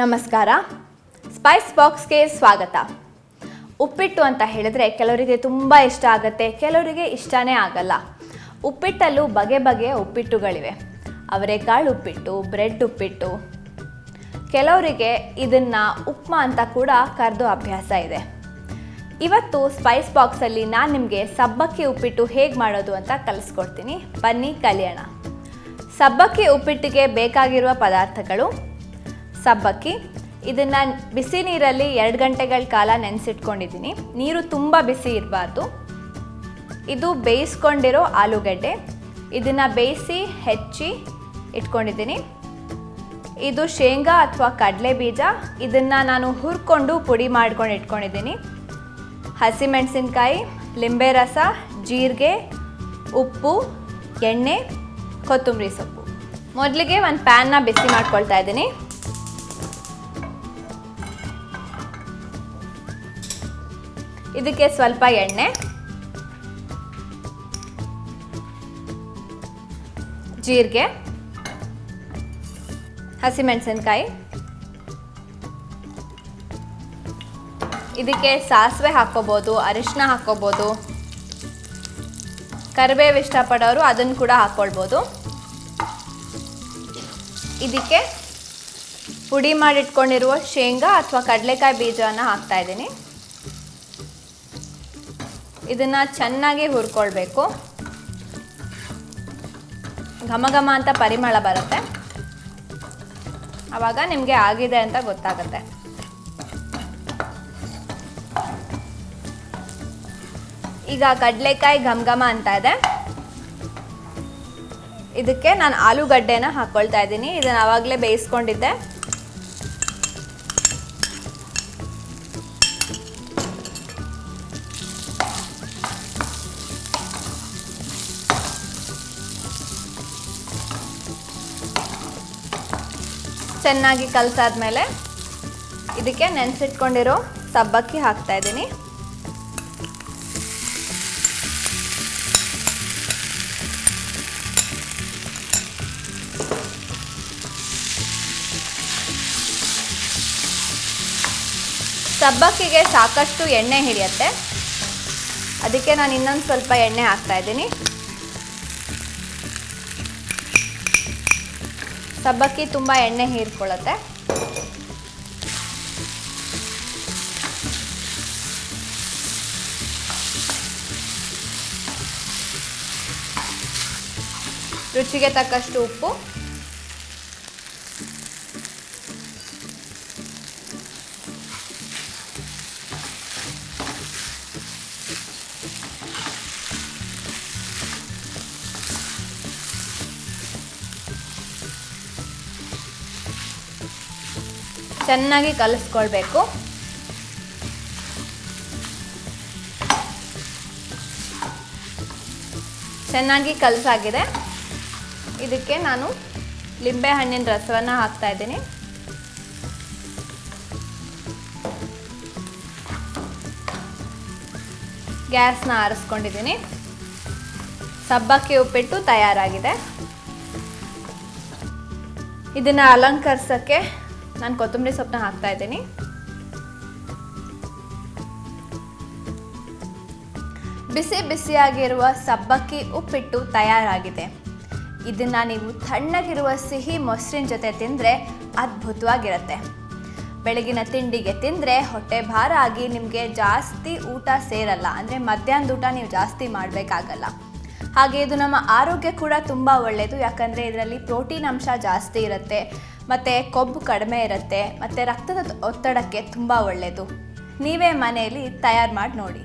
ನಮಸ್ಕಾರ. ಸ್ಪೈಸ್ ಬಾಕ್ಸ್ಗೆ ಸ್ವಾಗತ. ಉಪ್ಪಿಟ್ಟು ಅಂತ ಹೇಳಿದ್ರೆ ಕೆಲವರಿಗೆ ತುಂಬ ಇಷ್ಟ ಆಗುತ್ತೆ, ಕೆಲವರಿಗೆ ಇಷ್ಟನೇ ಆಗಲ್ಲ. ಉಪ್ಪಿಟ್ಟಲ್ಲೂ ಬಗೆ ಬಗೆಯ ಉಪ್ಪಿಟ್ಟುಗಳಿವೆ. ಅವರೆಕಾಳು ಉಪ್ಪಿಟ್ಟು, ಬ್ರೆಡ್ ಉಪ್ಪಿಟ್ಟು. ಕೆಲವರಿಗೆ ಇದನ್ನು ಉಪ್ಮಾ ಅಂತ ಕೂಡ ಕರೆದು ಅಭ್ಯಾಸ ಇದೆ. ಇವತ್ತು ಸ್ಪೈಸ್ ಬಾಕ್ಸಲ್ಲಿ ನಾನು ನಿಮಗೆ ಸಬ್ಬಕ್ಕಿ ಉಪ್ಪಿಟ್ಟು ಹೇಗೆ ಮಾಡೋದು ಅಂತ ಕಲಿಸ್ಕೊಡ್ತೀನಿ. ಬನ್ನಿ ಕಲಿಯೋಣ. ಸಬ್ಬಕ್ಕಿ ಉಪ್ಪಿಟ್ಟಿಗೆ ಬೇಕಾಗಿರುವ ಪದಾರ್ಥಗಳು ಸಬ್ಬಕ್ಕಿ. ಇದನ್ನು ಬಿಸಿ ನೀರಲ್ಲಿ ಎರಡು ಗಂಟೆಗಳ ಕಾಲ ನೆನೆಸಿಟ್ಕೊಂಡಿದ್ದೀನಿ. ನೀರು ತುಂಬ ಬಿಸಿ ಇರಬಾರ್ದು. ಇದು ಬೇಯಿಸ್ಕೊಂಡಿರೋ ಆಲೂಗಡ್ಡೆ. ಇದನ್ನು ಬೇಯಿಸಿ ಹೆಚ್ಚಿ ಇಟ್ಕೊಂಡಿದ್ದೀನಿ. ಇದು ಶೇಂಗಾ ಅಥವಾ ಕಡಲೆ ಬೀಜ. ಇದನ್ನು ನಾನು ಹುರ್ಕೊಂಡು ಪುಡಿ ಮಾಡ್ಕೊಂಡು ಇಟ್ಕೊಂಡಿದ್ದೀನಿ. ಹಸಿಮೆಣಸಿನ್ಕಾಯಿ, ಲಿಂಬೆ ರಸ, ಜೀರಿಗೆ, ಉಪ್ಪು, ಎಣ್ಣೆ, ಕೊತ್ತಂಬರಿ ಸೊಪ್ಪು. ಮೊದಲಿಗೆ ಒಂದು ಪ್ಯಾನ್ನ ಬಿಸಿ ಮಾಡ್ಕೊಳ್ತಾ ಇದ್ದೀನಿ. ಇದಕ್ಕೆ ಸ್ವಲ್ಪ ಎಣ್ಣೆ. ಜೀರಿಗೆ. ಹಸಿಮೆಣಸಿನ್ಕಾಯಿ. ಇದಕ್ಕೆ ಸಾಸಿವೆ ಹಾಕ್ಕೋಬೋದು ಅರಿಶಿನ ಹಾಕ್ಕೋಬೋದು. ಕರಿಬೇವು ಇಷ್ಟಪಡೋರು ಅದನ್ನು ಕೂಡ ಹಾಕ್ಕೊಳ್ಬೋದು. ಇದಕ್ಕೆ ಪುಡಿ ಮಾಡಿಟ್ಕೊಂಡಿರುವ ಶೇಂಗಾ ಅಥವಾ ಕಡಲೆಕಾಯಿ ಬೀಜವನ್ನು ಹಾಕ್ತಾ ಇದ್ದೀನಿ. ಇದನ್ನು ಚೆನ್ನಾಗಿ ಹುರ್ಕೊಳ್ಬೇಕು. ಘಮ ಘಮ ಅಂತ ಪರಿಮಳ ಬರುತ್ತೆ. ಆವಾಗ ನಿಮಗೆ ಆಗಿದೆ ಅಂತ ಗೊತ್ತಾಗುತ್ತೆ. ಈಗ ಕಡಲೆಕಾಯಿ ಘಮ ಘಮ ಅಂತ ಇದೆ. ಇದಕ್ಕೆ ನಾನು ಆಲೂಗಡ್ಡೆನ ಹಾಕ್ಕೊಳ್ತಾ ಇದ್ದೀನಿ. ಇದನ್ನು ಆವಾಗಲೇ ಬೇಯಿಸ್ಕೊಂಡಿದ್ದೆ. ಚೆನ್ನಾಗಿ ಕಲಸಾದ್ಮೇಲೆ ಇದಕ್ಕೆ ನೆನೆಸಿಟ್ಕೊಂಡಿರೋ ಸಬ್ಬಕ್ಕಿ ಹಾಕ್ತಾ ಇದ್ದೀನಿ. ಸಬ್ಬಕ್ಕಿಗೆ ಸಾಕಷ್ಟು ಎಣ್ಣೆ ಹಿಡಿಯತ್ತೆ. ಅದಕ್ಕೆ ನಾನು ಇನ್ನೊಂದು ಸ್ವಲ್ಪ ಎಣ್ಣೆ ಹಾಕ್ತಾ ಇದ್ದೀನಿ. ಸಬ್ಬಕ್ಕಿ ತುಂಬ ಎಣ್ಣೆ ಹೀರ್ಕೊಳ್ಳುತ್ತೆ. ರುಚಿಗೆ ತಕ್ಕಷ್ಟು ಉಪ್ಪು. ಚೆನ್ನಾಗಿ ಕಲಿಸ್ಕೊಳ್ಬೇಕು. ಚೆನ್ನಾಗಿ ಕಲಸಾಗಿದೆ. ಇದಕ್ಕೆ ನಾನು ಲಿಂಬೆ ಹಣ್ಣಿನ ರಸವನ್ನು ಹಾಕ್ತಾ ಇದ್ದೀನಿ. ಗ್ಯಾಸ್ನ ಆರಿಸ್ಕೊಂಡಿದ್ದೀನಿ. ಸಬ್ಬಕ್ಕಿ ಉಪ್ಪಿಟ್ಟು ತಯಾರಾಗಿದೆ. ಇದನ್ನು ಅಲಂಕರಿಸೋಕ್ಕೆ ನಾನು ಕೊತ್ತಂಬರಿ ಸೊಪ್ಪನ್ನ ಹಾಕ್ತಾ ಇದ್ದೀನಿ. ಬಿಸಿ ಬಿಸಿಯಾಗಿರುವ ಸಬ್ಬಕ್ಕಿ ಉಪ್ಪಿಟ್ಟು ತಯಾರಾಗಿದೆ. ಇದನ್ನು ನೀವು ತಣ್ಣಗಿರುವ ಸಿಹಿ ಮೊಸರಿನ ಜೊತೆ ತಿಂದರೆ ಅದ್ಭುತವಾಗಿರುತ್ತೆ. ಬೆಳಗಿನ ತಿಂಡಿಗೆ ತಿಂದರೆ ಹೊಟ್ಟೆ ಭಾರ ಆಗಿ ನಿಮಗೆ ಜಾಸ್ತಿ ಊಟ ಸೇರಲ್ಲ. ಅಂದರೆ ಮಧ್ಯಾಹ್ನದ ಊಟ ನೀವು ಜಾಸ್ತಿ ಮಾಡಬೇಕಾಗಲ್ಲ. ಹಾಗೆ ಇದು ನಮ್ಮ ಆರೋಗ್ಯ ಕೂಡ ತುಂಬ ಒಳ್ಳೆಯದು ಯಾಕಂದರೆ ಇದರಲ್ಲಿ ಪ್ರೋಟೀನ್ ಅಂಶ ಜಾಸ್ತಿ ಇರುತ್ತೆ. ಮತ್ತು ಕೊಬ್ಬು ಕಡಿಮೆ ಇರುತ್ತೆ ಮತ್ತು ರಕ್ತದ ಒತ್ತಡಕ್ಕೆ ತುಂಬ ಒಳ್ಳೆಯದು ನೀವೇ ಮನೆಯಲ್ಲಿ ತಯಾರು ಮಾಡಿ ನೋಡಿ